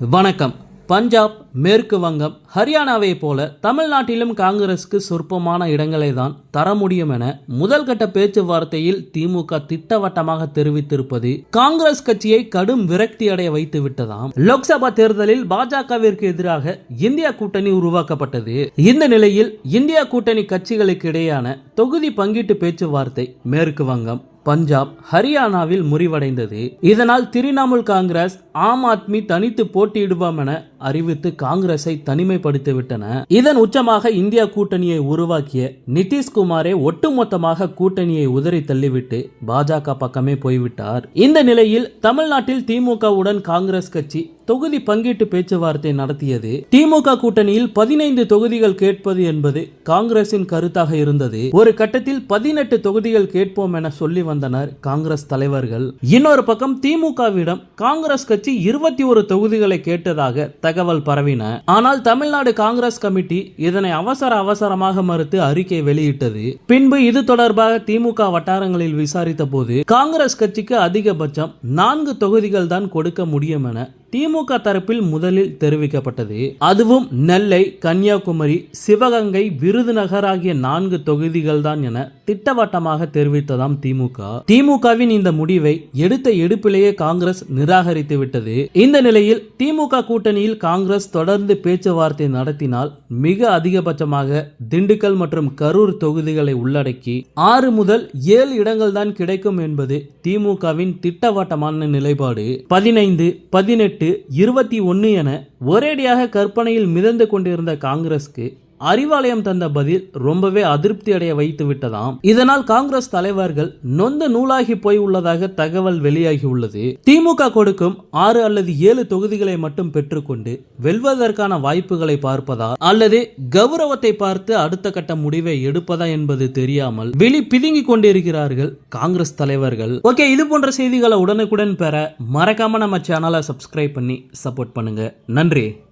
வணக்கம். பஞ்சாப் மேற்கு வங்கம் ஹரியானாவை போல தமிழ்நாட்டிலும் காங்கிரஸுக்கு சொற்பமான இடங்களை தான் தர முடியும் என முதல் கட்ட பேச்சுவார்த்தையில் திமுக திட்டவட்டமாக தெரிவித்திருப்பது காங்கிரஸ் கட்சியை கடும் விரக்தி அடைய வைத்து விட்டதாம். லோக்சபா தேர்தலில் பாஜகவிற்கு எதிராக இந்தியா கூட்டணி உருவாக்கப்பட்டது. இந்த நிலையில் இந்தியா கூட்டணி கட்சிகளுக்கு இடையேயான தொகுதி பங்கீட்டு பேச்சுவார்த்தை மேற்கு வங்கம் பஞ்சாப் ஹரியானாவில் முறிவடைந்தது. இதனால் திரிணாமுல் காங்கிரஸ் ஆம் ஆத்மி தனித்து போட்டியிடுவோம் என அறிவித்து காங்கிரஸை தனிமைப்படுத்திவிட்டன. இதன் உச்சமாக இந்தியா கூட்டணியை உருவாக்கிய நிதிஷ்குமாரே ஒட்டுமொத்தமாக கூட்டணியை உதறி தள்ளிவிட்டு பாஜக பக்கமே போய்விட்டார். இந்த நிலையில் தமிழ்நாட்டில் திமுகவுடன் காங்கிரஸ் கட்சி தொகுதி பங்கீட்டு பேச்சுவார்த்தை நடத்தியது. திமுக கூட்டணியில் பதினைந்து தொகுதிகள் கேட்பது என்பது காங்கிரசின் கருத்தாக இருந்தது. ஒரு கட்டத்தில் பதினெட்டு தொகுதிகள் கேட்போம் என சொல்லி வந்தனர் காங்கிரஸ் தலைவர்கள். இன்னொரு பக்கம் திமுகவிடம் காங்கிரஸ் கட்சி இருபத்தி ஒரு தொகுதிகளை கேட்டதாக தகவல் பரவின. ஆனால் தமிழ்நாடு காங்கிரஸ் கமிட்டி இதனை அவசர அவசரமாக மறுத்து அறிக்கை வெளியிட்டது. பின்பு இது தொடர்பாக திமுக வட்டாரங்களில் விசாரித்த போது காங்கிரஸ் கட்சிக்கு அதிகபட்சம் நான்கு தொகுதிகள் தான் கொடுக்க முடியும் என திமுக தரப்பில் முதலில் தெரிவிக்கப்பட்டது. அதுவும் நெல்லை கன்னியாகுமரி சிவகங்கை விருதுநகர் ஆகிய நான்கு தொகுதிகள் தான் என திட்டவட்டமாக தெரிவித்ததாம் திமுக. திமுகவின் இந்த முடிவை எடுத்த எடுப்பிலேயே காங்கிரஸ் நிராகரித்து விட்டது. இந்த நிலையில் திமுக கூட்டணியில் காங்கிரஸ் தொடர்ந்து பேச்சுவார்த்தை நடத்தினால் மிக அதிகபட்சமாக திண்டுக்கல் மற்றும் கரூர் தொகுதிகளை உள்ளடக்கி ஆறு முதல் ஏழு இடங்கள் தான் கிடைக்கும் என்பது திமுகவின் திட்டவட்டமான நிலைப்பாடு. பதினைந்து பதினெட்டு இருபத்தி ஒன்று என ஒரேடியாக கற்பனையில் மிதந்து கொண்டிருந்த காங்கிரஸ்க்கு அறிவாலயம் தந்த பதில் ரொம்பவே அதிருப்தி அடைய வைத்து விட்டதாம். இதனால் காங்கிரஸ் தலைவர்கள் நொந்த நூலாகி போய் உள்ளதாக தகவல் வெளியாகி உள்ளது. திமுக கொடுக்கும் ஆறு அல்லது ஏழு தொகுதிகளை மட்டும் பெற்றுக்கொண்டு வெல்வதற்கான வாய்ப்புகளை பார்ப்பதா அல்லது கௌரவத்தை பார்த்து அடுத்த கட்ட முடிவை எடுப்பதா என்பது தெரியாமல் வெளி பிதுங்கி கொண்டிருக்கிறார்கள் காங்கிரஸ் தலைவர்கள். ஓகே இது போன்ற செய்திகளை உடனுக்குடன் பெற மறக்காம நம்ம சேனலை சப்ஸ்கிரைப் பண்ணி சப்போர்ட் பண்ணுங்க. நன்றி.